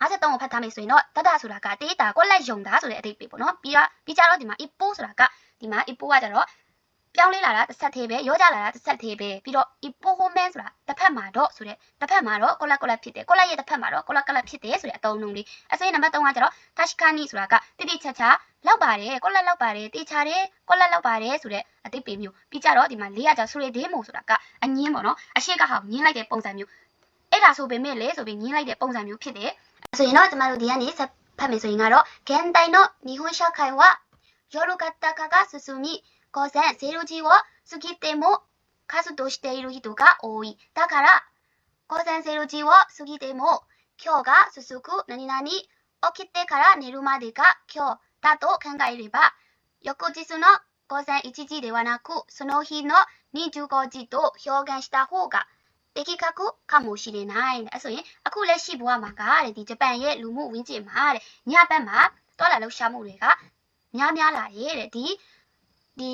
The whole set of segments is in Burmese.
53ကိုဖတ်ထားမယ်ဆိုရင်တော့တတဆိုတာကတေးတာကွက်လက်ယုံတာဆိုတဲ့အဓိပ္ပာယ်ပေါ့နော်ပြီးတော့ပြီးကြတော့ဒီမှာ ipo ဆိုတာကဒီမှာ ipo ကကြတော့ပြောင်းလဲလာတာတစ်ဆက်သေးပဲရောကြလာတာတစ်ဆက်သေးပဲပြီးတော့ ipo homen ဆိုတာတစ်ဖက်မှာတော့ဆိုတဲ့တစ်ဖက်မှာတော့ကွက်လက်ကွက်လက်ဖြစ်တယ်ကွက်လက်ရဲ့တစ်ဖက်မှာတော့ကွက်လက်ကွက်လက်ဖြစ်တယ်ဆိုတဲ့အသုံးအနှုန်းလေးအစင်းနံပါတ်3ကကြတော့ tashikani ဆိုတာကတိတိကျကျလောက်ပါတယ်ကွက်လက်လောက်ပါတယ်တေချာတယ်ကွက်လက်လောက်ပါတယ်ဆိုတဲ့အဓိပ္ပာယ်မျိုးပြီးကြတော့ဒီမှာ၄ကကြဆိုရဒေးမိုဆိုတာကအငင်းပေါ့နော်အရှိကဟာကိုငင်းလိုက်တဲ့ပုံစံမျိုးအဲ့ဒါဆိုပေမဲ့လေဆိုပြီးငင်းလိုက်တဲ့ပုံစံမျိုးဖြစ်တယ် そのまるディアにパメソイガロ、現代の日本社会は、夜型化が進み、午前0時を過ぎても活動している人が多い。だから、午前0時を過ぎても、今日が続く何々、起きてから寝るまでが今日だと考えれば、翌日の午前1時ではなく、その日の25時と表現した方が、 တေကီကာကိုခမိုရှိနေနိုင်တဲ့အဲ့ဆိုရင်အခုလက်ရှိဘဝမှာကတဲ့ဒီဂျပန်ရဲ့လူမှုဝန်ကျင်မှာတဲ့ညဘက်မှာတော်လာလှုပ်ရှားမှုတွေကများများလာရဲ့တဲ့ဒီဒီ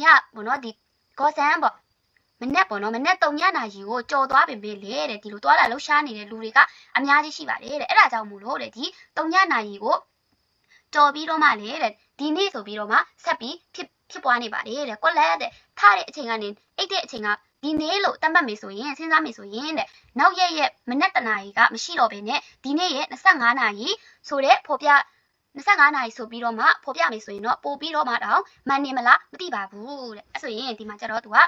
ညဘောနော်ဒီကောဆန်ပေါ့မနဲ့ပေါ့နော်မနဲ့တုံညနာရီကိုကြော်သွားပင်ပေးလေတဲ့ဒီလိုသွားလာလှုပ်ရှားနေတဲ့လူတွေကအများကြီးရှိပါတယ်တဲ့အဲ့ဒါကြောင့်မို့လို့တဲ့ဒီတုံညနာရီကိုကြော်ပြီးတော့မှလေတဲ့ဒီနေ့ဆိုပြီးတော့မှဆက်ပြီးဖြစ်ဖြစ်ပွားနေပါတယ်တဲ့ကွက်လက်တဲ့ထားတဲ့အချိန်ကနေအိတ်တဲ့အချိန်က ဒီနေ့လို့တတ်မှတ်မယ်ဆိုရင်စဉ်းစားမယ်ဆိုရင်တဲ့နောက်ရက်ရဲ့မနက်တနာရီကမရှိတော့ဘဲနဲ့ဒီနေ့ရဲ့25နာရီဆိုတဲ့ဖော်ပြ25နာရီဆိုပြီးတော့မှဖော်ပြမယ်ဆိုရင်တော့ပို့ပြီးတော့မှတော့မှန်နေမလားမသိပါဘူးတဲ့အဲ့ဆိုရင်ဒီမှာကျတော့သူက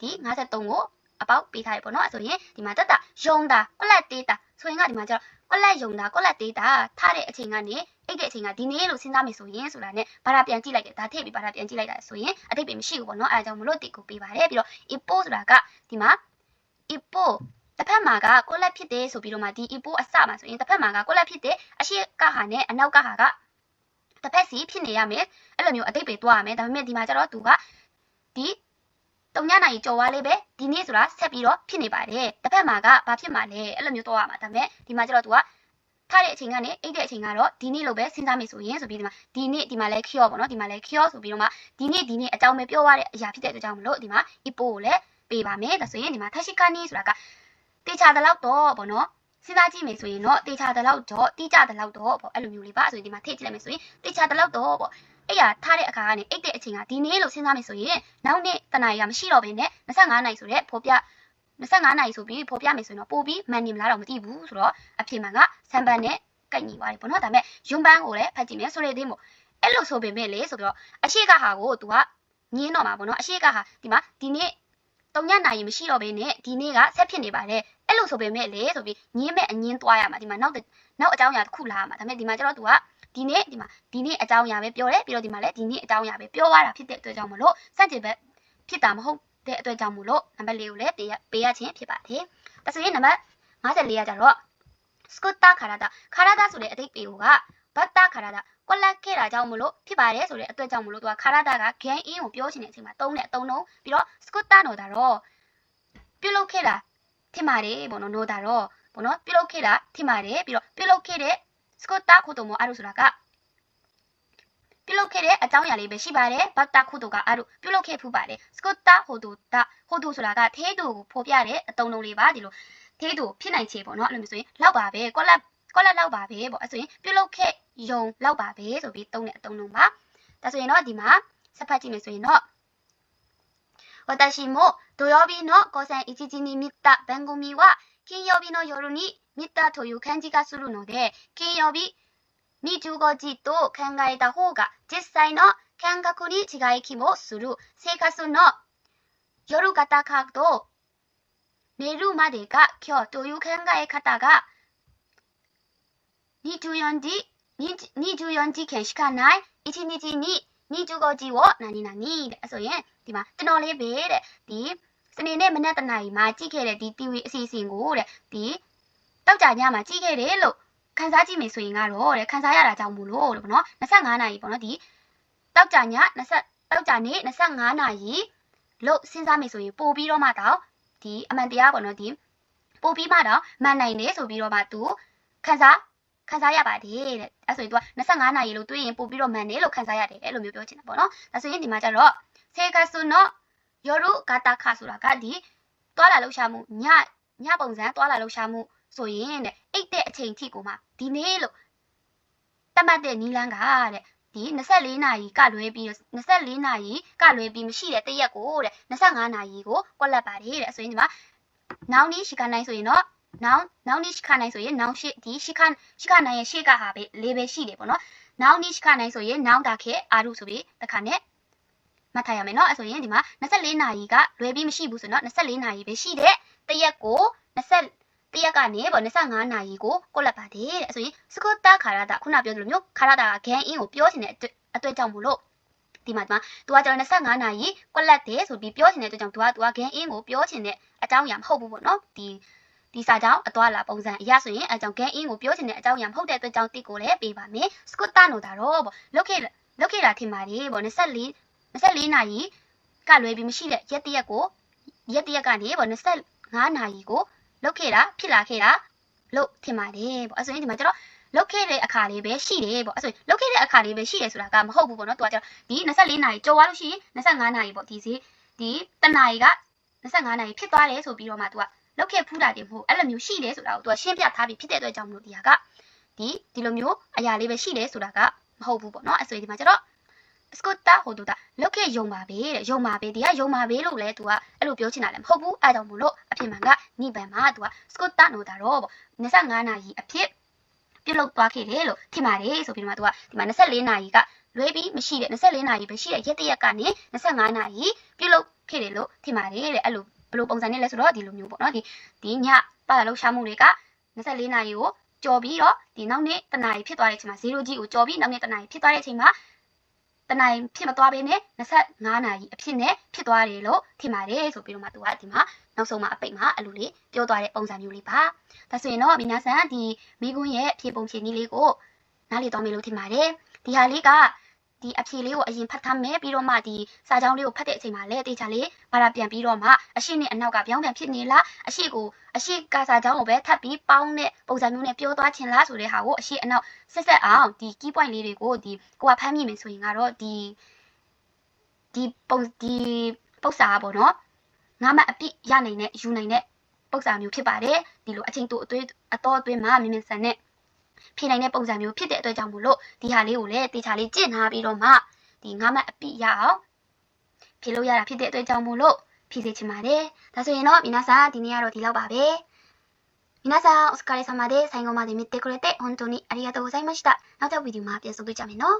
ဒီ53ကိုအပေါက်ပေးထားရပေါ့နော်အဲ့ဆိုရင်ဒီမှာတက်တာယုံတာကွက်လက်တေးတာ ဆိုရင်ကဒီမှာကျတော့ကွက်လက်ယုံတာကွက်လက်တေးတာထားတဲ့အချိန်ကနေအိတ်တဲ့အချိန်ကဒီနေ့လို့စဉ်းစားမယ်ဆိုရင်ဆိုတာနဲ့ဘာသာပြန်ကြည့်လိုက်တယ်ဒါထည့်ပြီးဘာသာပြန်ကြည့်လိုက်တာဆိုရင်အတိတ်ပဲမရှိဘူးပေါ့နော်အဲဒါကြောင့်မလို့တိတ်ကိုပေးပါတယ်ပြီးတော့ ipo ဆိုတာကဒီမှာ ipo တစ်ဖက်မှာကကိုလက်ဖြစ်တယ်ဆိုပြီးတော့မှဒီ ipo အစမှာဆိုရင်တစ်ဖက်မှာကကိုလက်ဖြစ်တယ်အရှိကဟာနဲ့အနောက်ကဟာကတစ်ဖက်စီဖြစ်နေရမယ်အဲ့လိုမျိုးအတိတ်ပဲတွားရမယ်ဒါပေမဲ့ဒီမှာကျတော့သူကဒီ တုံညနိုင်ကြော်ဝါလေးပဲဒီနေ့ဆိုတာဆက်ပြီးတော့ဖြစ်နေပါတယ်တစ်ဖက်မှာကဘာဖြစ်မှာလဲအဲ့လိုမျိုးတွားရမှာဒါပေမဲ့ဒီမှာကျတော့သူကထားတဲ့အချိန်ကနေအိတ်တဲ့အချိန်ကတော့ဒီနေ့လိုပဲစဉ်းစားမိဆိုရင်ဆိုပြီးဒီမှာဒီနေ့ဒီမှာလဲ cure ပေါ့နော်ဒီမှာလဲ cure ဆိုပြီးတော့မှဒီနေ့ဒီနေ့အကြောင်းပဲပြောရတဲ့အရာဖြစ်တဲ့အတွက်ကြောင့်မလို့ဒီမှာ ipo ကိုလည်းပေးပါမယ်ဒါဆိုရင်ဒီမှာထရှိကနီဆိုတာကတေချာတဲ့လောက်တော့ပေါ့နော်စဉ်းစားကြည့်မယ်ဆိုရင်တော့တေချာတဲ့လောက်တော့တိကျတဲ့လောက်တော့ပေါ့အဲ့လိုမျိုးလေးပါဆိုရင်ဒီမှာထည့်ကြည့်လိုက်မယ်ဆိုရင်တေချာတဲ့လောက်တော့ပေါ့ အဲ့ရထားတဲ့အခါကနေအိတ်တဲ့အချိန်ကဒီနေ့လို့စဉ်းစားမယ်ဆိုရင်နောက်နေ့တနာရီကမရှိတော့ဘဲနဲ့25နိုင်ဆိုတဲ့ဖော်ပြ25နိုင်ဆိုပြီးဖော်ပြမယ်ဆိုရင်တော့ပို့ပြီးမှန်နေမလားတော့မသိဘူးဆိုတော့အဖြေမှန်ကဆမ်ပန်နဲ့ကိုက်ညီသွားတယ်ပေါ့နော်ဒါပေမဲ့ယွန်ပန်းကိုလည်းဖတ်ကြည့်မယ်ဆိုရသေးမို့အဲ့လိုဆိုပေမဲ့လေဆိုပြီးတော့အရှိကဟာကို तू ကညင်းတော့မှာပေါ့နော်အရှိကဟာဒီမှာဒီနေ့တုံညနိုင်မရှိတော့ဘဲနဲ့ဒီနေ့ကဆက်ဖြစ်နေပါတယ်အဲ့လိုဆိုပေမဲ့လေဆိုပြီးညင်းမဲ့အငင်းသွားရမှာဒီမှာနောက်နောက်အကြောင်းအရာတစ်ခုလာမှာဒါပေမဲ့ဒီမှာကျတော့ तू က ဒီနေ့ဒီမှာဒီနေ့အကြောင်းအရာပဲပြောတယ်ပြီးတော့ဒီမှာလည်းဒီနေ့အကြောင်းအရာပဲပြောရတာဖြစ်တဲ့အတွက်ကြောင့်မလို့စက်တင်ဘက်ဖြစ်တာမဟုတ်တဲ့အတွက်ကြောင့်မလို့နံပါတ်၄ကိုလည်းပေးရပေးရခြင်းဖြစ်ပါတယ်ဒါဆိုရင်နံပါတ်54ကကြတော့စကူတာခါရတာခါရတာဆိုတဲ့အတိတ်ပေကိုကဘတ်တာခါရတာကွက်လက်ခဲ့တာကြောင့်မလို့ဖြစ်ပါတယ်ဆိုတဲ့အတွက်ကြောင့်မလို့သူကခါရတာက gain in ကိုပြောချင်တဲ့အချိန်မှာတုံးတဲ့အတုံးလုံးပြီးတော့စကူတာနော်တာတော့ပြုတ်လုခဲ့တာထင်ပါတယ်ပေါ့နော်နော်တာတော့ပေါ့နော်ပြုတ်လုခဲ့တာထင်ပါတယ်ပြီးတော့ပြုတ်လုခဲ့တဲ့ စကူတာခုတုံမအားလို့ဆိုတာကပြုတ်လုခဲ့တဲ့အကြောင်းအရာလေးပဲရှိပါတယ်ဘတ်တာခုတုကအားလို့ပြုတ်လုခဲ့ဖူးပါတယ်စကူတာဟိုတူတာဟိုတူဆိုတာကသေးတူကိုဖော်ပြတဲ့အတုံးလုံးလေးပါဒီလိုသေးတူဖြစ်နိုင်ချေပေါ့နော်အဲ့လိုမျိုးဆိုရင်လောက်ပါပဲကွက်လက်ကွက်လက်လောက်ပါပဲပေါ့အဲ့ဆိုရင်ပြုတ်လုခဲ့ယုံလောက်ပါပဲဆိုပြီးတုံးတဲ့အတုံးလုံးပါဒါဆိုရင်တော့ဒီမှာဆက်ဖတ်ကြည့်မယ်ဆိုရင်တော့ 私も土曜日の午前1時に見た番組は金曜日の夜に見たという感じがするので、金曜日25時と考えた方が実際の感覚に違い気もする。生活の夜型角度、寝るまでが今日という考え方が24時、24時間しかない。1日に25時を何々、そういう ဒီမှာကျွန်တော်လေးပဲတဲ့ဒီစနေနေ့မနက်တနာရီမှာကြည့်ခဲ့တဲ့ဒီ TV အစီအစဉ်ကိုတဲ့ဒီတောက်ကြညမှာကြည့်ခဲ့တယ်လို့ခန်းစားကြည့်မယ်ဆိုရင်ကတော့တဲ့ခန်းစားရတာကြောင့်မို့လို့တဲ့ပေါ့နော်25နာရီပေါ့နော်ဒီတောက်ကြည20တောက်ကြနေ့25နာရီလို့စဉ်းစားမယ်ဆိုရင်ပို့ပြီးတော့မှတော့ဒီအမှန်တရားပေါ့နော်ဒီပို့ပြီးမှတော့မှန်နိုင်တယ်ဆိုပြီးတော့မှသူခန်းစားခန်းစားရပါတယ်တဲ့အဲဆိုရင် तू က25နာရီလို့တွေးရင်ပို့ပြီးတော့မှန်တယ်လို့ခန်းစားရတယ်အဲ့လိုမျိုးပြောချင်တာပေါ့နော်ဒါဆိုရင်ဒီမှာကျတော့ စေကဆုနောယောရုဂါတာခဆိုတာကဒီတွာလာလှူရှာမှုညညပုံစံတွာလာလှူရှာမှုဆိုရင်တဲ့အိတ်တဲ့အချိန်ထိကိုမှဒီနေ့လို့တတ်မှတ်တဲ့နီလန်းကတဲ့ဒီ24နာရီကလွဲပြီး24နာရီကလွဲပြီးမရှိတဲ့တရက်ကိုတဲ့25နာရီကိုကွက်လက်ပါတယ်တဲ့ဆိုရင်ဒီမှာနောင်နီးရှိခနိုင်ဆိုရင်တော့နောင်နောင်နီးရှိခနိုင်ဆိုရင်နောင်ရှိဒီရှိခရှိခနိုင်ရဲ့ရှေ့ကဟာပဲလေးပဲရှိတယ်ပေါ့နော်နောင်နီးရှိခနိုင်ဆိုရင်နောင်တာခဲအာရုဆိုပြီးတခါနဲ့ မှတ်ထားရမယ်နော်အဲဆိုရင်ဒီမှာ24နာရီကလွဲပြီးမရှိဘူးဆိုတော့24နာရီပဲရှိတဲ့တရက်ကို20တရက်ကနေပေါ့25နာရီကိုကိုလက်ပါတယ်တဲ့ဆိုရင်စကူတာခါရတာခုနပြောသလိုမျိုးခါရတာကဂန်အင်းကိုပြောချင်တဲ့အတွက်အတွက်ကြောင့်မို့လို့ဒီမှာဒီမှာသူကကျွန်တော်25နာရီကိုလက်တယ်ဆိုပြီးပြောချင်တဲ့အတွက်ကြောင့်သူကသူကဂန်အင်းကိုပြောချင်တဲ့အကြောင်းအရာမဟုတ်ဘူးပေါ့နော်ဒီဒီစာကြောင့်အသွာလာပုံစံအရဆိုရင်အကြောင်းဂန်အင်းကိုပြောချင်တဲ့အကြောင်းအရာမဟုတ်တဲ့အတွက်ကြောင့်တိကိုလည်းပေးပါမယ်စကူတာနိုတာတော့ပေါ့လုတ်ခဲ့လုတ်ခဲ့တာထင်ပါတယ်ပေါ့24 24နာရီကလွယ်ပြီးမရှိတဲ့ရက်တရက်ကိုရက်တရက်ကနေပေါ့25နာရီကိုလုတ်ခဲ့တာဖြစ်လာခဲ့တာလို့ထင်ပါတယ်ပေါ့အဲဆိုရင်ဒီမှာကျတော့လုတ်ခဲ့တဲ့အခါလေးပဲရှိတယ်ပေါ့အဲဆိုရင်လုတ်ခဲ့တဲ့အခါလေးပဲရှိတယ်ဆိုတာကမဟုတ်ဘူးပေါ့နော်သူကကျတော့ဒီ24နာရီကြော်သွားလို့ရှိရင်25နာရီပေါ့ဒီစီဒီတနာရီက25နာရီဖြစ်သွားတယ်ဆိုပြီးတော့မှသူကလုတ်ခဲ့ဖူးတာတည်းမဟုတ်အဲ့လိုမျိုးရှိတယ်ဆိုတာကိုသူကရှင်းပြထားပြီးဖြစ်တဲ့အတွက်ကြောင့်မလို့ဒီဟာကဒီဒီလိုမျိုးအရာလေးပဲရှိတယ်ဆိုတာကမဟုတ်ဘူးပေါ့နော်အဲဆိုရင်ဒီမှာကျတော့ စကူတာဟိုတူတာလုတ်ခဲ့ယုံပါပဲတဲ့ယုံပါပဲဒီကယုံပါပဲလို့လဲသူကအဲ့လိုပြောချင်တာလည်းမဟုတ်ဘူးအဲကြောင့်မို့လို့အဖြစ်မှန်ကနိဗ္ဗာန်မှာသူကစကူတာနိုတာတော့ပေါ့25နာရီအဖြစ်ပြုတ်လုသွားခဲ့တယ်လို့ထင်ပါတယ်ဆိုပြီးတော့မှသူကဒီမှာ24နာရီကလွဲပြီးမရှိတဲ့24နာရီပဲရှိတဲ့ရက်တရက်ကနေ25နာရီပြုတ်လုခဲ့တယ်လို့ထင်ပါတယ်တဲ့အဲ့လိုဘယ်လိုပုံစံနဲ့လဲဆိုတော့ဒီလိုမျိုးပေါ့နော်ဒီဒီညပါလာလောက်ရှာမှုတွေက24နာရီကိုကြော်ပြီးတော့ဒီနောက်နေ့တနာရီဖြစ်သွားတဲ့အချိန်မှာ0ကြီးကိုကြော်ပြီးနောက်နေ့တနာရီဖြစ်သွားတဲ့အချိန်မှာ တနာရီဖြစ်မသွားဘဲနဲ့25နာရီအဖြစ်နဲ့ဖြစ်သွားတယ်လို့ထင်ပါတယ်ဆိုပြီးတော့မှသူကဒီမှာနောက်ဆုံးမှာအပိတ်မှာအလိုလေးပြောသွားတဲ့ပုံစံမျိုးလေးပါဒါဆိုရင်တော့မိနာဆန်ဒီမိကွန်းရဲ့ဖြေပုံဖြေနည်းလေးကိုနားလည်သွားမယ်လို့ထင်ပါတယ်ဒီဟာလေးက ဒီအဖြေလေးကိုအရင်ဖတ်ထားမယ်ပြီးတော့မှဒီစာကြောင်းလေးကိုဖတ်တဲ့အချိန်မှာလည်းတေချာလေးဘာသာပြန်ပြီးတော့မှအရှိနဲ့အနောက်ကပြောင်းပြန်ဖြစ်နေလားအရှိကိုအရှိကစာကြောင်းကိုပဲထပ်ပြီးပေါင်းတဲ့ပုံစံမျိုးနဲ့ပြောသွားခြင်းလားဆိုတဲ့ဟာကိုအရှိအနောက်ဆက်ဆက်အောင်ဒီ key point လေးတွေကိုဒီကိုကဖမ်းမိမယ်ဆိုရင်ကတော့ဒီဒီပုံဒီပု္ပ္ပစာပေါ့နော်ငါမှအပြစ်ရနိုင်တဲ့ယူနိုင်တဲ့ပု္ပ္ပစာမျိုးဖြစ်ပါတယ်ဒီလိုအချင်းတူအသွေးအတော်အတွင်းမှာမြင်မြင်ဆန်နဲ့ ဖြေနိုင်တဲ့ပုံစံမျိုးဖြစ်တဲ့အတွက်ကြောင့်မို့လို့ဒီဟာလေးကိုလည်းတေချာလေးကြင့်ထားပြီးတော့မှဒီငါမှအပြစ်ရအောင်ဖြေလို့ရတာဖြစ်တဲ့အတွက်ကြောင့်မို့လို့ဖြေစေချင်ပါတယ်ဒါဆိုရင်တော့皆さんဒီနေ့ကတော့ဒီလောက်ပါပဲ皆さんお疲れ様です最後まで見てくれて本当にありがとうございましたနောက်တဲ့ဗီဒီယိုမှာပြန်ဆုံတွေ့ကြမယ်နော်